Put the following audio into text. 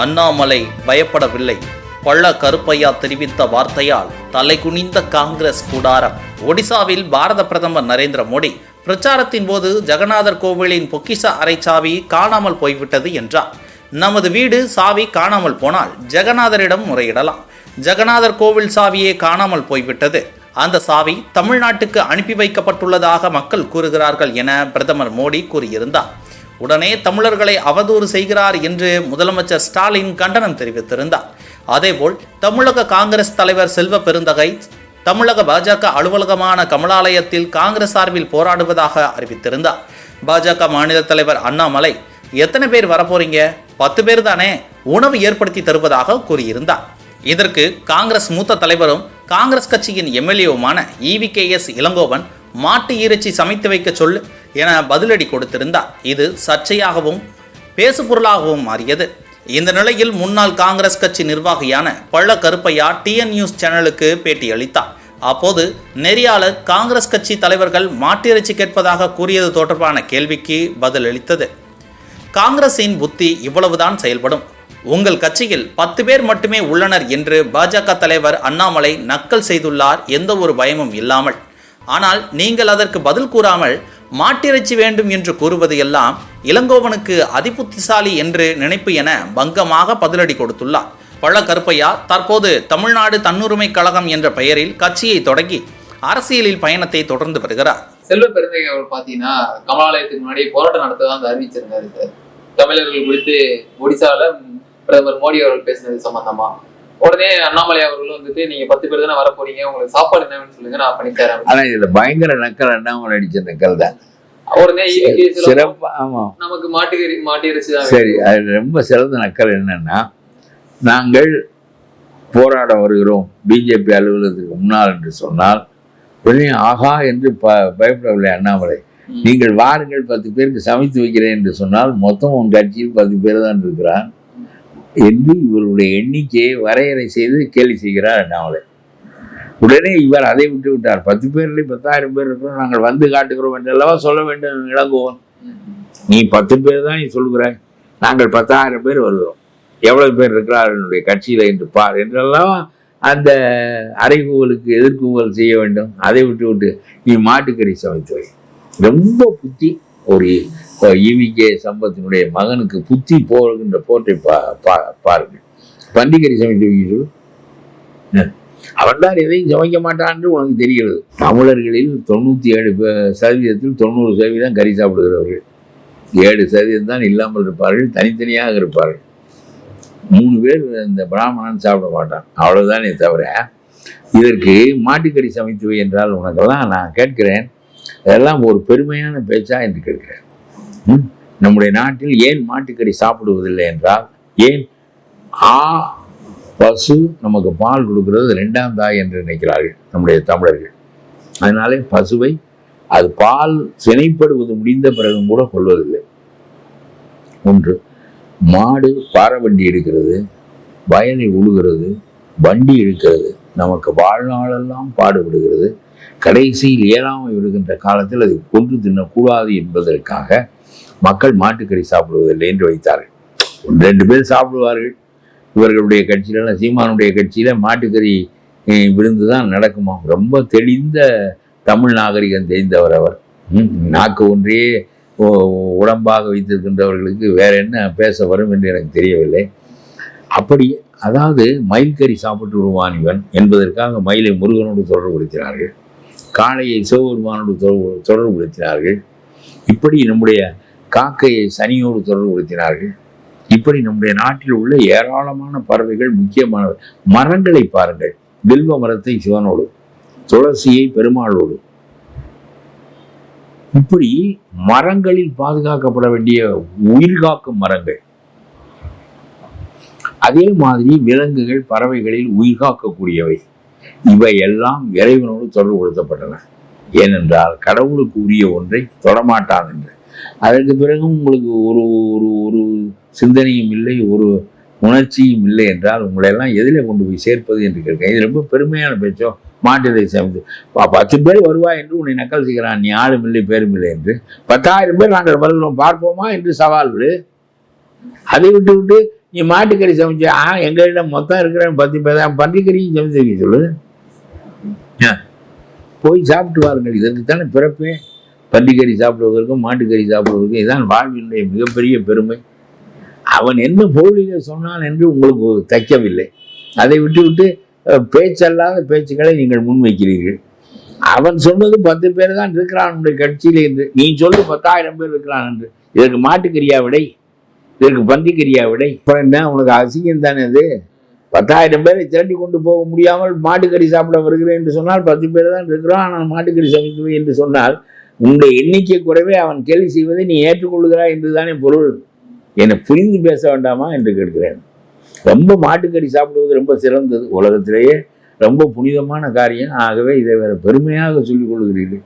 அண்ணாமலை பயப்படவில்லை. பள்ள கருப்பையா தெரிவித்த வார்த்தையால் தலைகுனிந்த காங்கிரஸ் கூடாரம். ஒடிசாவில் பாரத பிரதமர் நரேந்திர மோடி பிரச்சாரத்தின் போது ஜெகநாதர் கோவிலின் பொக்கிச அரைச்சாவி காணாமல் போய்விட்டது என்றார். நமது வீடு சாவி காணாமல் போனால் ஜெகநாதரிடம் முறையிடலாம். ஜெகநாதர் கோவில் சாவியே காணாமல் போய்விட்டது. அந்த சாவி தமிழ்நாட்டுக்கு அனுப்பி வைக்கப்பட்டுள்ளதாக மக்கள் கூறுகிறார்கள் என பிரதமர் மோடி கூறியிருந்தார். உடனே தமிழர்களை அவதூறு செய்கிறார் என்று முதலமைச்சர் ஸ்டாலின் கண்டனம் தெரிவித்திருந்தார். அதேபோல் தமிழக காங்கிரஸ் தலைவர் செல்வ பெருந்தகை தமிழக பாஜக அலுவலகமான கமலாலயத்தில் காங்கிரஸ் சார்பில் போராடுவதாக அறிவித்திருந்தார். பாஜக மாநில தலைவர் அண்ணாமலை எத்தனை பேர் வரப்போறீங்க? பத்து பேர் தானே உணவு ஏற்படுத்தி தருவதாக கூறியிருந்தார். இதற்கு காங்கிரஸ் மூத்த தலைவரும் காங்கிரஸ் கட்சியின் எம்எல்ஏவுமான E V K S Elangovan மாட்டு இறைச்சி சமைத்து வைக்க சொல்லு. என பதிலடி கொடுத்திருந்தார். இது சர்ச்சையாகவும் பேசுபொருளாகவும் மாறியது. இந்த நிலையில் முன்னாள் காங்கிரஸ் கட்சி நிர்வாகியான பள்ள கருப்பையா டிஎன் நியூஸ் சேனலுக்கு பேட்டியளித்தார். அப்போது நெறியாளர் காங்கிரஸ் கட்சி தலைவர்கள் மாட்டிறைச்சி கேட்பதாக கூறியது தொடர்பான கேள்விக்கு பதிலளித்தது. காங்கிரஸின் புத்தி இவ்வளவுதான் செயல்படும். உங்கள் கட்சியில் பத்து பேர் மட்டுமே உள்ளனர் என்று பாஜக தலைவர் அண்ணாமலை நக்கல் செய்துள்ளார். எந்த ஒரு பயமும் இல்லாமல். ஆனால் நீங்கள் அதற்கு பதில் கூறாமல் மாட்டிறைச்சி வேண்டும் என்று கூறுவது எல்லாம் இளங்கோவனுக்கு அதிபுத்திசாலி என்று நினைப்பு என பங்கமாக பதிலடி கொடுத்துள்ளார். பள்ள கருப்பையா தற்போது தமிழ்நாடு தன்னுரிமை கழகம் என்ற பெயரில் கட்சியை தொடங்கி அரசியலில் பயணத்தை தொடர்ந்து வருகிறார். செல்வ பெருந்தகை அவர் பார்த்தீங்கன்னா கமலாலயத்துக்கு முன்னாடி போராட்டம் நடத்ததான் அந்த அறிவிச்சிருந்தாரு தமிழர்கள் குறித்து ஒடிசால பிரதமர் மோடி அவர்கள் பேசினது சம்பந்தமா? உடனே அண்ணாமலை அவர்களும் வந்துட்டு நீங்க பத்து பேர் தானே வர போறீங்க உங்களுக்கு சாப்பாடு என்னன்னு சொல்லுங்க நான் பண்ணி தரேன். ஆனா இதுல பயங்கர நக்கல் அண்ணாமலை அடிச்ச நக்கல் தான். உடனே சிறப்பா ஆமா. நமக்கு மாட்டுக்கறி மாட்டு இறைச்சி தான் சரி அது ரொம்ப சிறந்த நக்கல் என்னன்னா நாங்கள் போராட வருகிறோம் பிஜேபி அலுவலகத்துக்கு முன்னால் என்று சொன்னால் உடனே ஆகா என்று ப பயப்படவில்லை அண்ணாமலை. நீங்கள் வாருங்கள் பத்து பேருக்கு சமைத்து வைக்கிறேன் என்று சொன்னால் மொத்தம் உன் கட்சியில் பத்து பேர் தான் இருக்கிறான் என்று இவருடைய எண்ணிக்கையை வரையறை செய்து கேலி செய்கிறார் அண்ணாமலை உடனே இவர் அதை விட்டு விட்டார். பத்து பேர்ல பத்தாயிரம் பேர் இருக்கிறோம். நாங்கள் வந்து காட்டுகிறோம் என்றெல்லாம் சொல்ல வேண்டும் இளங்கோவன் நீ பத்து பேர் தான் நீ சொல்கிறாய் நாங்கள் பத்தாயிரம் பேர் வருகிறோம். எவ்வளவு பேர் இருக்கிறார் என்னுடைய கட்சியில் என்று பார் என்றெல்லாம் அந்த அறைகூவலுக்கு எதிர்கூவல் செய்ய வேண்டும். அதை விட்டு விட்டு நீ மாட்டுக்கறி சமைத்து வை. ரொம்ப புத்தி. ஒரு ஈவிகே சம்பத்தினுடைய மகனுக்கு புத்தி போகின்ற போற்றை பா பா- பாருங்கள். பண்டிகரி சமைத்து வைக்கிறோம் அவன்தான் எதையும் சமைக்க மாட்டான் என்று உனக்கு தெரிகிறது. தமிழர்களில் தொண்ணூற்றி ஏழு சதவீதத்தில் தொண்ணூறு சதவீதம் கறி சாப்பிடுகிறவர்கள். ஏழு சதவீதம் தான் இல்லாமல் இருப்பார்கள் தனித்தனியாக இருப்பார்கள். மூணு பேர் இந்த பிராமணன் சாப்பிட மாட்டான். அவ்வளவுதானே தவிர இதற்கு மாட்டுக்கறி சமைத்துவை என்றால் உனக்கெல்லாம் நான் கேட்கிறேன். அதெல்லாம் ஒரு பெருமையான பேச்சா என்று கேட்கிறேன். ம்? நம்முடைய நாட்டில் ஏன் மாட்டுக்கறி சாப்பிடுவதில்லை என்றால் ஏன் ஆ பசு நமக்கு பால் கொடுக்கிறது ரெண்டாம் தாய் என்று நினைக்கிறார்கள் நம்முடைய தமிழர்கள். அதனாலே பசுவை அது பால் சினைப்படுவது முடிந்த பிறகும் கூட கொள்வதில்லை. ஒன்று மாடு பாறை வண்டி எடுக்கிறது வயலை உழுகிறது வண்டி எடுக்கிறது நமக்கு வாழ்நாளெல்லாம் பாடுபடுகிறது. கடைசியில் ஏழாமை விடுகின்ற காலத்தில் அதை கொன்று தின்னக்கூடாது என்பதற்காக மக்கள் மாட்டுக்கறி சாப்பிடுவதில்லை என்று வைத்தார்கள். ரெண்டு பேர் சாப்பிடுவார்கள். இவர்களுடைய கட்சியில சீமானுடைய கட்சியில மாட்டுக்கறி விருந்து தான் நடக்குமா? ரொம்ப தெளிந்த தமிழ் நாகரிகம் தெரிந்தவர் அவர். நாக்கு ஒன்றையே உடம்பாக வைத்திருக்கின்றவர்களுக்கு வேற என்ன பேச வரும் என்று எனக்கு தெரியவில்லை. அப்படி அதாவது மயில்கறி சாப்பிட்டு விடுவான் இவன் என்பதற்காக மயிலை முருகனோடு தொடர்புபடுத்தினார்கள். காளையை சிவபெருமானோடு தொடர்பு தொடர்புபடுத்தினார்கள். இப்படி நம்முடைய காக்கையை சனியோடு தொடர்புபடுத்தினார்கள். இப்படி நம்முடைய நாட்டில் உள்ள ஏராளமான பறவைகள் முக்கியமானவை. மரங்களை பாருங்கள். வில்வ மரத்தை சிவனோடு துளசியை பெருமாளோடு. இப்படி மரங்களில் பாதுகாக்கப்பட வேண்டிய உயிர்காக்கும் மரங்கள். அதே மாதிரி விலங்குகள் பறவைகளில் உயிர்காக்கக்கூடியவை. காக்கக்கூடியவை எல்லாம் இறைவனோடு தொடர்பு கொடுத்தப்பட்டன ஏனென்றால் கடவுளுக்கு உரிய ஒன்றை தொடமாட்டான் என்று. அதற்கு பிறகு உங்களுக்கு ஒரு ஒரு ஒரு சிந்தனையும் இல்லை ஒரு உணர்ச்சியும் இல்லை என்றால் உங்களை எல்லாம் எதில் கொண்டு போய் சேர்ப்பது என்று கேட்கிறேன் இது ரொம்ப பெருமையான பேச்சோ மாட்டிதை சேர்ந்து பத்து பேர் வருவா என்று உன்னை நக்கல் செய்கிறான் நீ ஆளும் இல்லை பேரும் இல்லை என்று. பத்தாயிரம் பேர் நாங்கள் வருகிறோம் பார்ப்போமா என்று சவால் விடு. அதை விட்டு விட்டு நீ மாட்டுக்கறி சமைச்சு ஆ எங்ககிட்ட மொத்தம் இருக்கிற பத்து பேர் தான். பன்றிக்கறியும் சமைச்சு வைக்க சொல்லு ஆ. போய் சாப்பிட்டு வாருங்கள். இதற்கு தானே பிறப்பே. பன்றிக்கறி சாப்பிடுவதற்கும் மாட்டுக்கறி சாப்பிடுவதற்கும் இதான் வாழ்வினுடைய மிகப்பெரிய பெருமை. அவன் என்ன பொருளிலே சொன்னான் என்று உங்களுக்கு தைக்கவில்லை. அதை விட்டு விட்டு பேச்சல்லாத பேச்சுக்களை நீங்கள் முன்வைக்கிறீர்கள். அவன் சொன்னது பத்து பேர் தான் இருக்கிறான் உன்னுடைய கட்சியில் என்று. நீ சொல்லு பத்தாயிரம் பேர் இருக்கிறான் என்று. இதற்கு மாட்டுக்கறியா விடை? இதற்கு பந்திக்கிறியா விடை? இப்போ என்ன உனக்கு அசிங்கம் தானே அது பத்தாயிரம் பேரை திரட்டி கொண்டு போக முடியாமல் மாட்டுக்கறி சாப்பிட வருகிறேன் என்று சொன்னால் பத்து பேர் தான் இருக்கிறோம். ஆனால் மாட்டுக்கறி சமைத்து என்று சொன்னால் உன்னுடைய எண்ணிக்கை குறைவே அவன் கேள்வி செய்வதை நீ ஏற்றுக்கொள்கிறாய் என்று தானே பொருள். என்னை புரிந்து பேச வேண்டாமா என்று கேட்கிறேன். ரொம்ப மாட்டுக்கறி சாப்பிடுவது ரொம்ப சிறந்தது உலகத்திலேயே. ரொம்ப புனிதமான காரியம். ஆகவே இதை வேற பெருமையாக சொல்லிக் கொள்கிறீர்கள்.